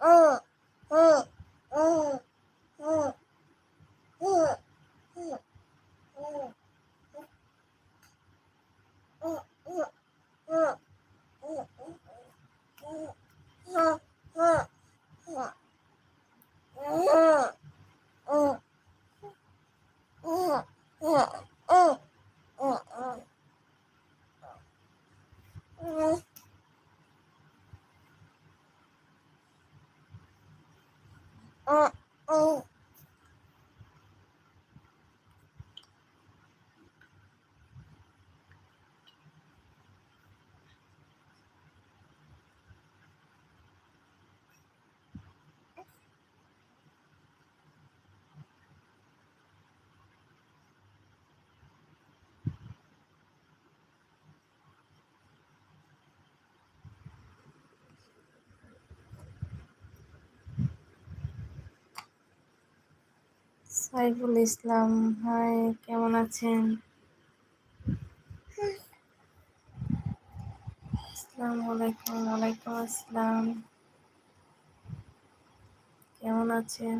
嗯。সাইফুল ইসলাম, high, কেমন আছেন? আসসালামু আলাইকুম, ওয়ালাইকুম আসসালাম। কেমন আছেন?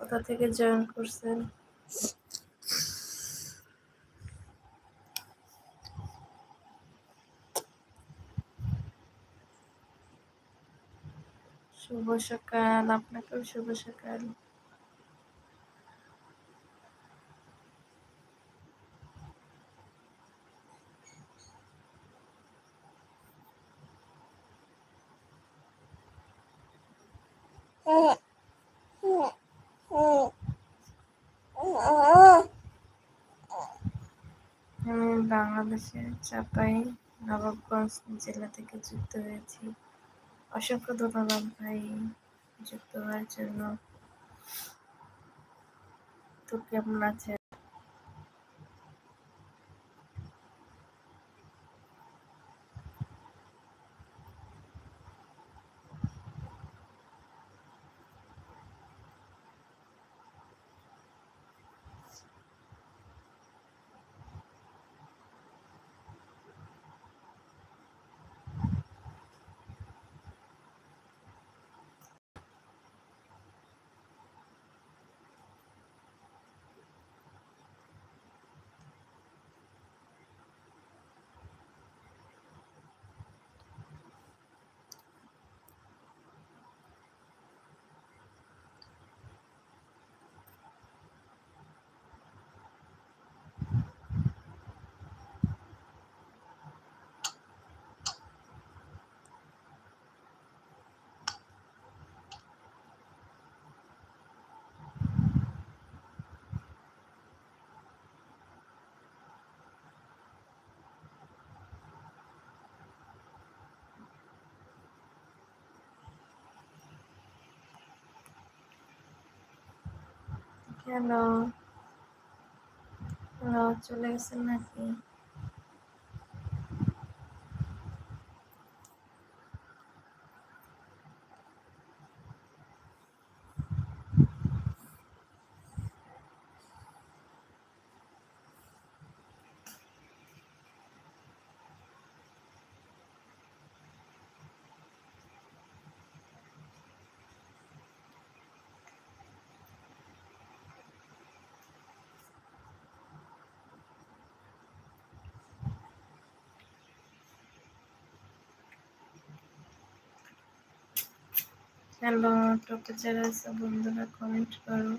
কোথা থেকে জয়েন করছেন? শুভ সকাল, আপনাকেও শুভ সকাল। আমি বাংলাদেশের চাপাই, নবাবগঞ্জ জেলা থেকে যুক্ত হয়েছি। অসংখ্য ধন্যবাদ ভাই যুক্ত হওয়ার জন্য। তো কেমন আছে হ্যালো চলে গেছেন নাকি? হ্যালো টপে যারা আছে বন্ধুরা কমেন্ট করো।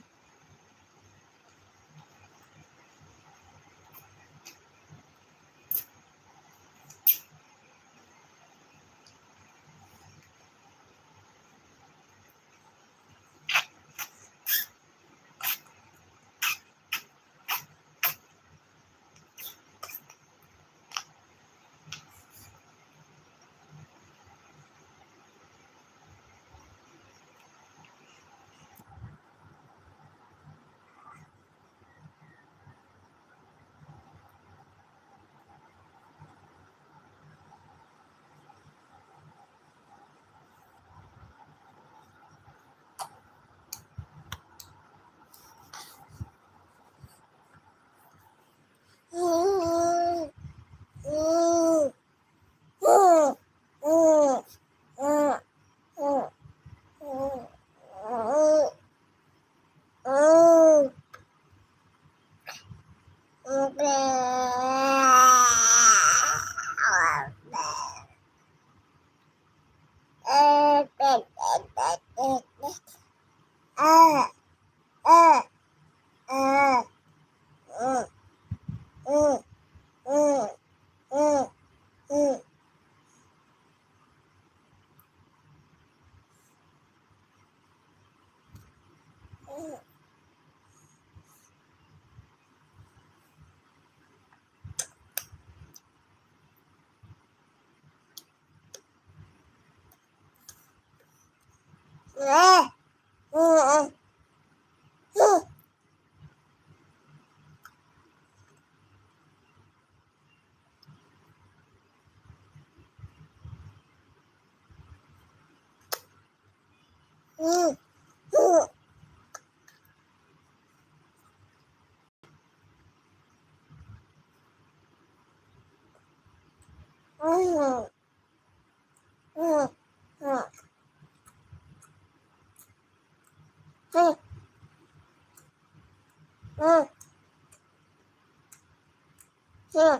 Yeah.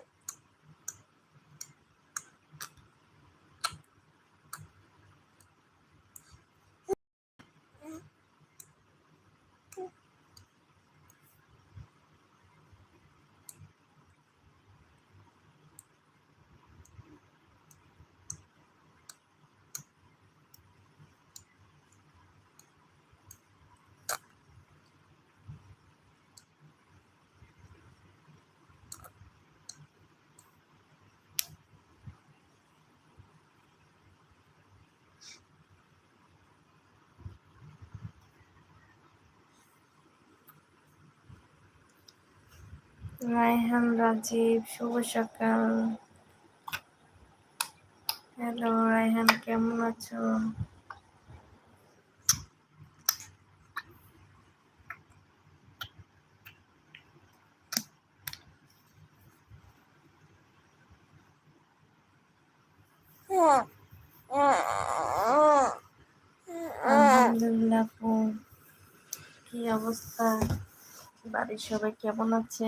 রায়হান রাজীব, শুভ সকাল। হ্যালো, রায়হান, কেমন আছো? আলহামদুলিল্লাহ কি অবস্থা? বাড়ির সবাই কেমন আছে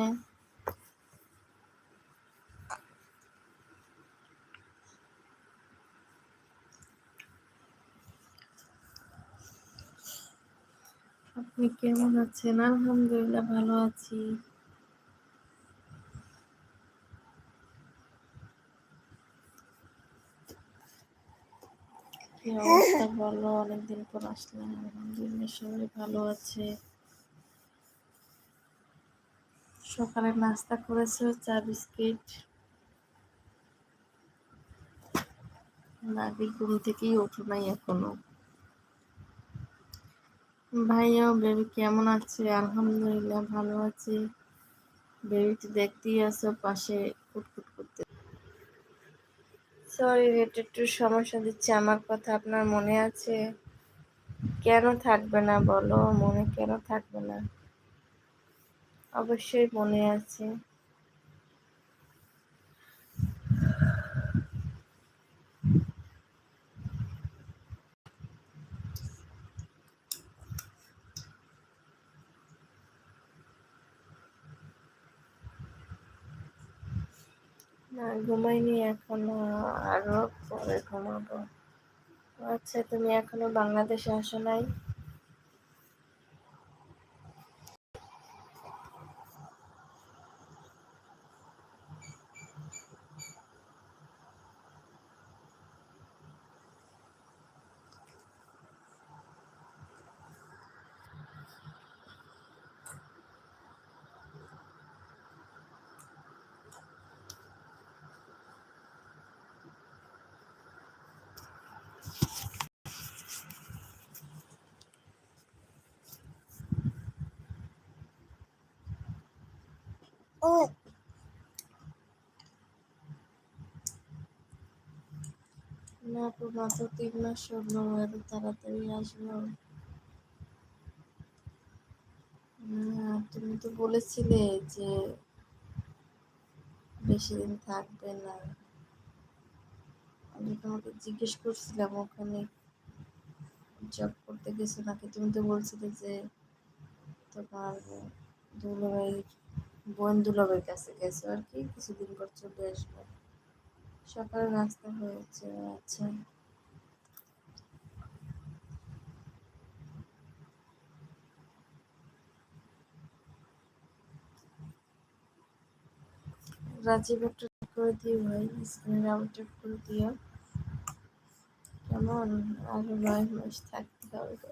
আপনি কেমন আছেন? আলহামদুলিল্লাহ ভালো আছি। কি অবস্থা বলো? অনেকদিন পর আসলাম। আলহামদুলিল্লাহ সবাই ভালো আছে। সকালে নাস্তা করেছ, চা, বিস্কিট? নাকি ঘুম থেকেই ওঠো নাই এখনও। ভাইয়া বেবি কেমন আছে? আলহামদুলিল্লাহ ভালো আছে। বেবিটি দেখতেই আছো পাশে কুটকুট করতে। সরি এটা একটু সমস্যা দিচ্ছে, আমার কথা আপনার মনে আছে? কেন থাকবে না বলো, মনে কেন থাকবে না? অবশ্যই মনে আছে। ঘুমাইনি এখনও আরও পরে ঘুমাবো। আচ্ছা তুমি এখনও বাংলাদেশে আসো নাই? না তো মাত্র তিন মাস হলো এত তাড়াতাড়ি আসলো। তুমি তো বলেছিলে যে বেশি দিন থাকবে না। আমি তোমাকে জিজ্ঞেস করছিলাম ওখানে জব করতে গেছো নাকি? তুমি তো বলছিলে যে তোমার দুলাভাই বোন দুলাভাইয়ের কাছে গেছো আর কি? কিছুদিন পর চলে আসবে। সকালে নাস্তা হয়েছে আচ্ছা। রাজীব একটা করে দিও ভাই স্ক্রিনে আপডেট করে দিও। কেমন? আরও নয় মাস থাকতে হবে।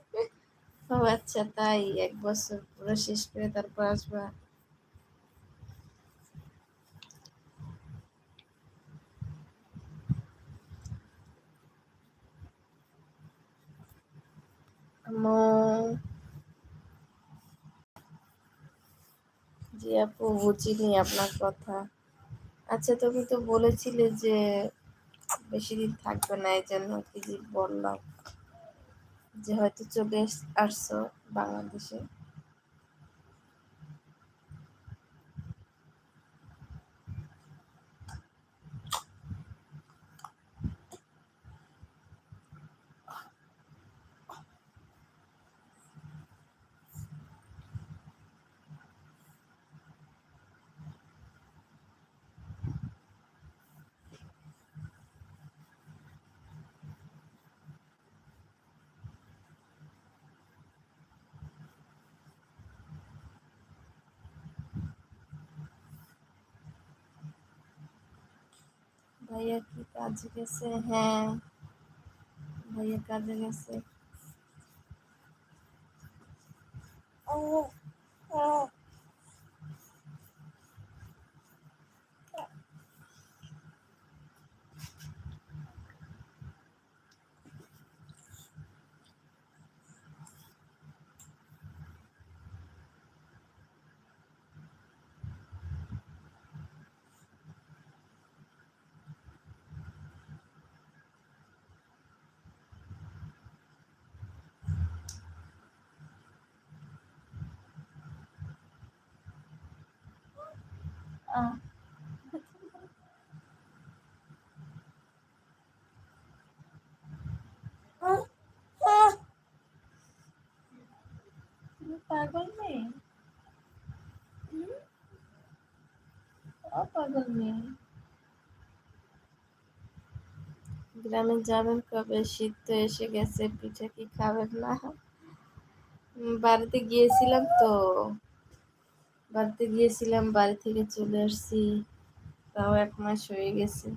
ও আচ্ছা তাই এক বছর পুরো শেষ করে তারপর আসবা। জি আপু বুঝিনি আপনার কথা। আচ্ছা তুমি তো বলেছিলে যে বেশি দিন থাকবে না এই জন্য কি বললাম যে হয়তো চলে আসছো বাংলাদেশে। ভাইয়া কি কাজে গেছে? হ্যাঁ। ভাইয়া কাজে গেছে। আহ, তুমি পাগল মেয়ে? ও পাগল মেয়ে। গ্রামে যাবেন কবে? শীত তো এসে গেছে, পিঠা কি খাবেন না? বাড়িতে গিয়েছিলাম তো। বাড়িতে গিয়েছিলাম, বাড়ি থেকে চলে আসছি। তাও এক মাস হয়ে গেছে।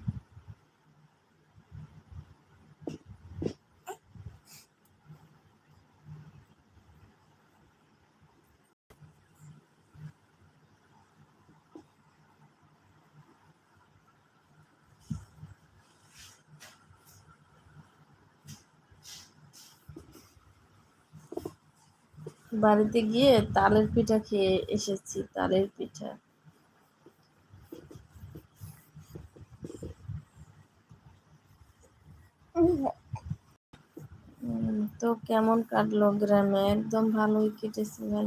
বাড়িতে গিয়ে তালের পিঠা খেয়ে এসেছি তালের পিঠা। তো কেমন কাটলো গ্রামে? একদম ভালোই কেটেছে ভাই।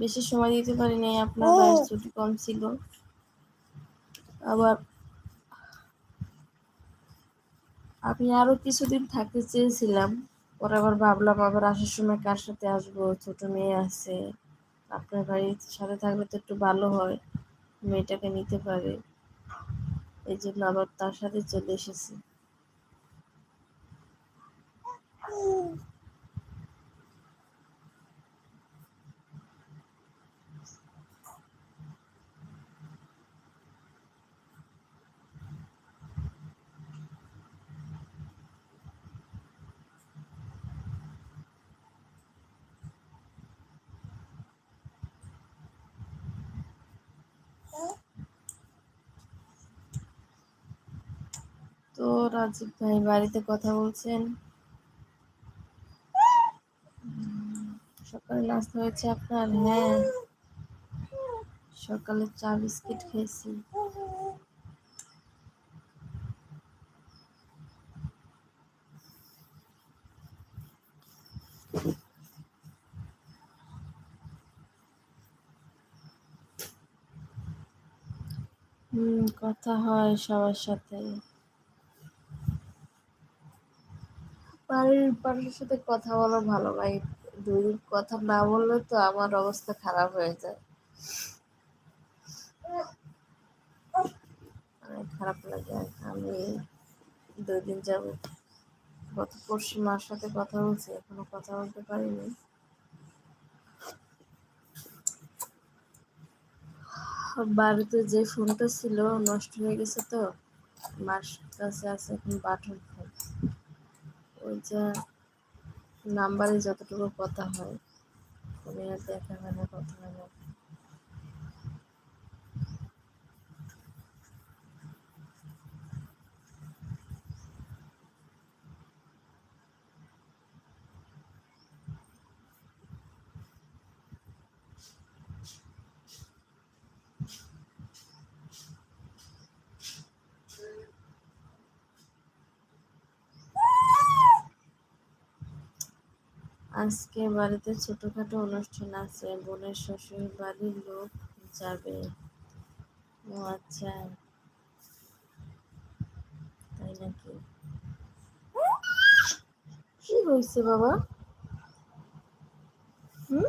বেশি সময় দিতে পারিনি আপনার ভাইয়ের ছুটি কম ছিল। আবার আমি আরও কিছুদিন থাকতে চেয়েছিলাম। পরে আবার ভাবলাম আবার আসার সময় কার সাথে আসব? ছোট মেয়ে আছে। আপনার বাড়ির সাথে থাকলে তো একটু ভালো হয়। মেয়েটাকে নিতে পারে। এই জন্য আবার তার সাথে চলে এসেছি তো রাজীব ভাই বাড়িতে কথা বলছেন। সকালে নাস্তা হয়েছে আপনার? হ্যাঁ। সকালে চা বিস্কিট খেয়েছি। কথা হয় সবার সাথে। বাড়ির মানুষের সাথে কথা বলা ভালো ভাই দুই দিন কথা না বললে তো আমার অবস্থা খারাপ হয়ে যায়। অনেক খারাপ লাগে আমি দুই দিন যাব গত পরশু মার সাথে কথা বলছি, এখনও কথা বলতে পারিনি। বাড়িতে যে ফোনটা ছিল, নষ্ট হয়ে গেছে তো। মার কাছে আছে এখন বাটন। ওই যা নাম্বারে যতটুকু কথা হয় আর দেখা হয় না কথা হয় না। আজকে বাড়িতে ছোটখাটো অনুষ্ঠান আছে। বোনের শ্বশুর বাড়ির লোক যাবে। ও আচ্ছা। তাই নাকি? কি হয়েছে বাবা? হুম?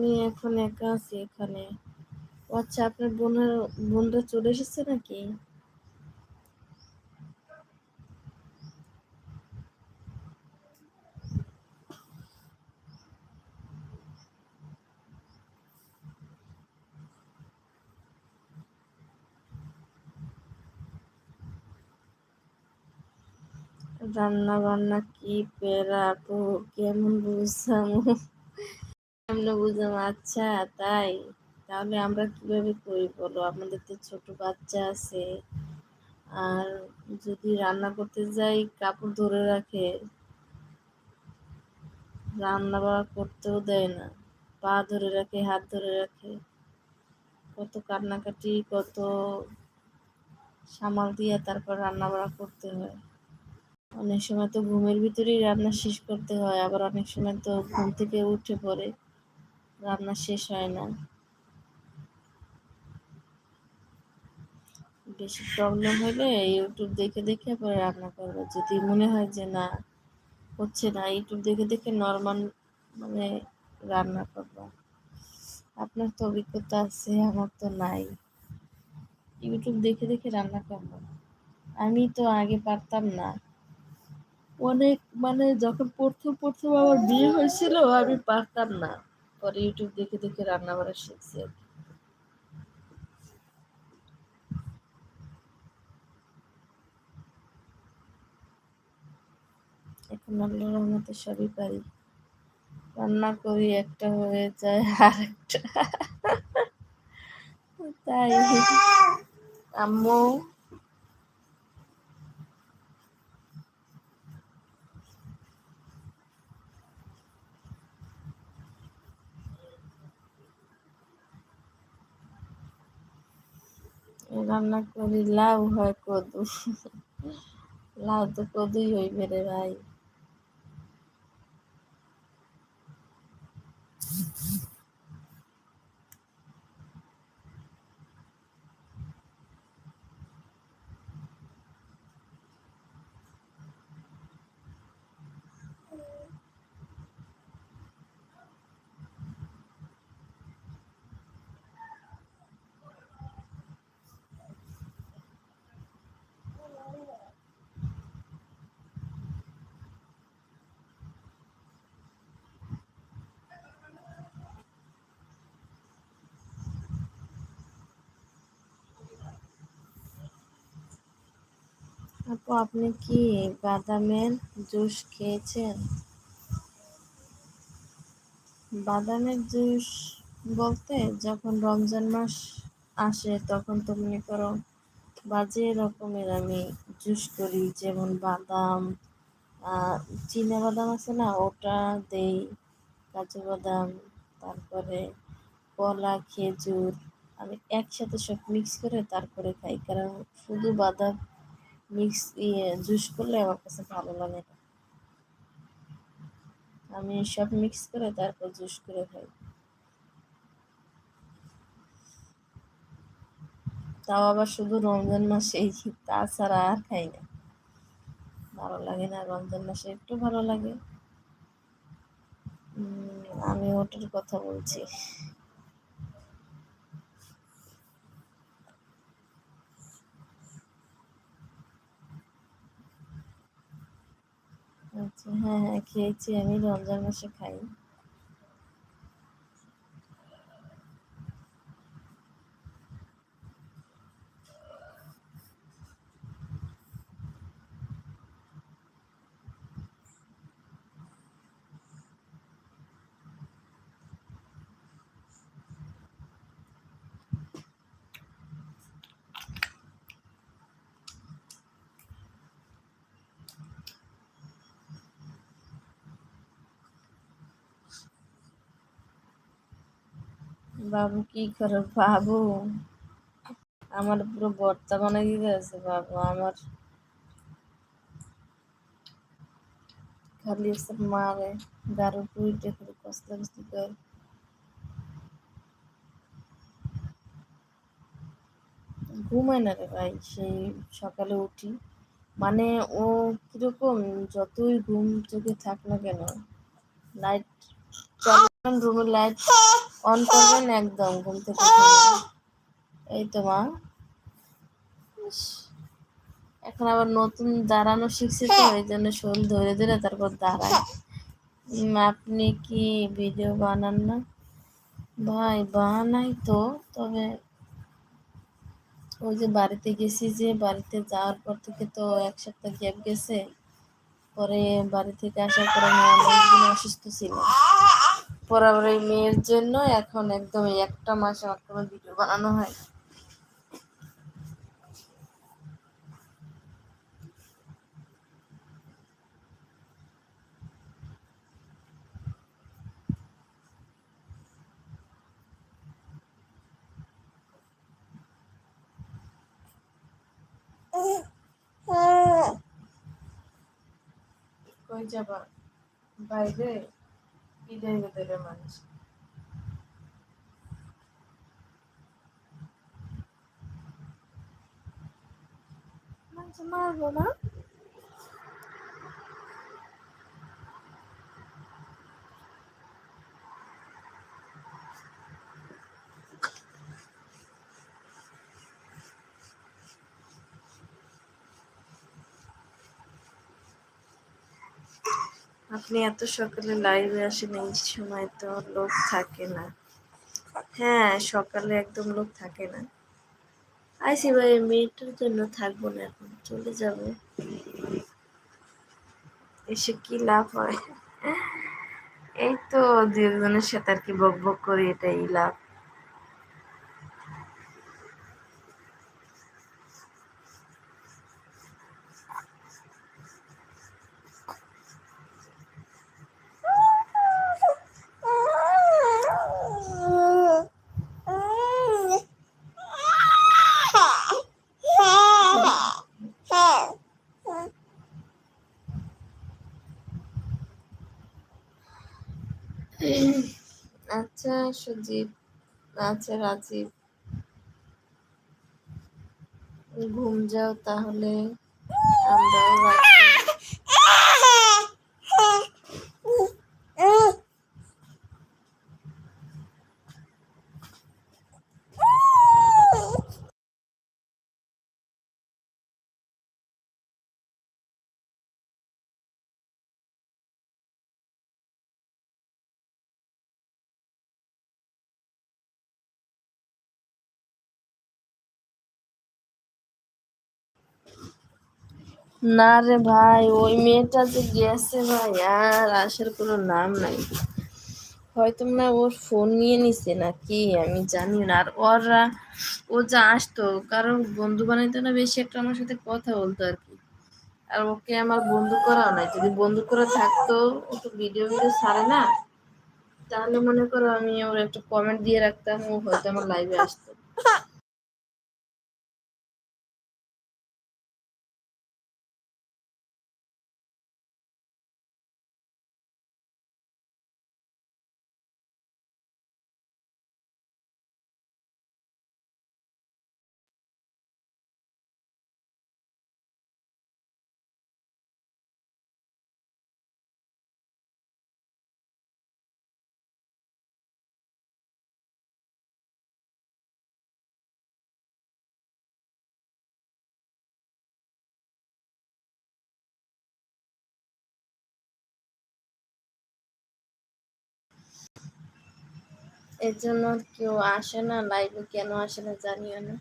আমি এখন একা আছি এখানে। আচ্ছা আপনার বোনের, বোনরা চলে এসেছে নাকি? রান্না বান্না কি পেরা? কেমন বুঝলাম কেমন বুঝলাম আচ্ছা তাই। তাহলে আমরা কীভাবে করি বলো? আমাদের তো ছোট বাচ্চা আছে। আর যদি রান্না করতে যাই, কাপড় ধরে রাখে। রান্না বান্না করতেও দেয় না। পা ধরে রাখে, হাত ধরে রাখে। কত কান্নাকাটি, কত সামাল দিয়ে তারপর রান্না বান্না করতে হয়। অনেক সময় তো ঘুমের ভিতরেই রান্না শেষ করতে হয়, আবার অনেক সময় তো ঘুম থেকে উঠে পড়ে। রান্না শেষ হয় না। বেশি প্রবলেম হলে ইউটিউব দেখে দেখে পরে রান্না করব। যদি মনে হয় যে না, হচ্ছে না ইউটিউব দেখে দেখে নর্মাল মানে রান্না করব। আপনার তো অভিজ্ঞতা আছে, আমার তো নাই। ইউটিউব দেখে দেখে রান্না করব। আমি তো আগে পারতাম না। অনেক মানে যখন প্রথম প্রথম আমার বিয়ে হয়েছিল, আমি পারতাম না। পরে ইউটিউব দেখে দেখে রান্না করা শিখছি আর। এখন আল্লাহর রহমতে সবই পারি। রান্না করি, একটা হয়ে যায় আর একটা তাই। আম্মু রান্না করি লাউ হয় কদু। লাউ তো কদুই হইবে রে ভাই। আপু, আপনি কি বাদামের জুস খেয়েছেন? বাদামের জুস বলতে যখন রমজান মাস আসে, তখন তো মনে করো বাজে রকমের আমি জুস করি, যেমন বাদাম চীনা বাদাম আছে না, ওটা দেই, কাজু বাদাম, তারপরে কলা, খেজুর, আমি একসাথে সব মিক্স করে তারপরে খাই, কারণ শুধু বাদাম মিক্স ইয়ে জুস করলে আমার কাছে ভালো লাগে না। আমি সব মিক্স করে তারপর জুস করে খাই। তাও আবার শুধু রমজান মাসেই তাছাড়া আর খাই না। ভালো লাগে না, রমজান মাসে একটু ভালো লাগে। আমি ওটার কথা বলছি। আচ্ছা হ্যাঁ হ্যাঁ খেয়েছি। আমি রমজান মাসে খাই বাবু, কি করে বাবু? আমার পুরো বর্তা বানাই দিতে আছে বাবু? আমার খালি সব মারে, গারো পুইটে করে কষ্ট কষ্ট করে। ঘুমায় না রে ভাই, সেই সকালে উঠি। মানে ও কীরকম, যতই ঘুম থেকে থাক না কেন লাইট রুমের লাইট অন করবেন একদম, ঘুম থেকে এই তো মা। এখন আবার নতুন দাঁড়ানো শিখছে তো, এই জন্য শরীর ধরে ধরে তারপর দাঁড়ায় আপনি কি ভিডিও বানান না? ভাই, বানাই তো, তবে ওই যে বাড়িতে গেছি যে, বাড়িতে যাওয়ার পর থেকে তো এক সপ্তাহ গ্যাপ গেছে। পরে বাড়ি থেকে আসার পরে আমি অনেকদিন অসুস্থ ছিলাম পরে এই মেয়ের জন্য এখন একদম একটা মাস আমার কোনো ভিডিও বানানো হয় কই যাবা? বাইরে? বিদায় দেবে মানুষ মানুষ মারবো না আপনি এত সকালে লাইভে আসেন, এই সময় তো লোক থাকে না। হ্যাঁ সকালে একদম লোক থাকে না। আইসি ভাই, মেয়েটার জন্য থাকব না এখন, চলে যাবে। এসে কি লাভ হয়? এই তো দুজনের সাথে আর কি বক বক করি, এটাই লাভ। সুজিত আছে রাজীব। ঘুম যাও তাহলে আমরাও রাখি। না রে ভাই, ওই মেয়েটা যে গেছে ভাই, আর আসার কোনো নাম নাই। হয়তো না ওর ফোন নিয়ে নিছে না কি আমি জানি না। আর ওরা, ও যা আসতো কারণ বন্ধু বানাইতো না বেশি একটা আমার সাথে কথা বলতো আর কি। আর ওকে আমার বন্ধু করাও নাই। যদি বন্ধু করা থাকতো ও তো ভিডিও ভিডিও ছাড়ে না, তাহলে মনে করো আমি ওর একটা কমেন্ট দিয়ে রাখতাম, ও হয়তো আমার লাইভে আসতো। এর জন্য কেউ আসে না লাইভে কেন আসে না জানিও না।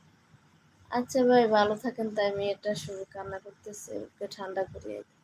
আচ্ছা ভাই, ভালো থাকেন, তাই মেয়েটা শুরু কান্না করতেছে, ওকে ঠান্ডা করিয়ে দিই।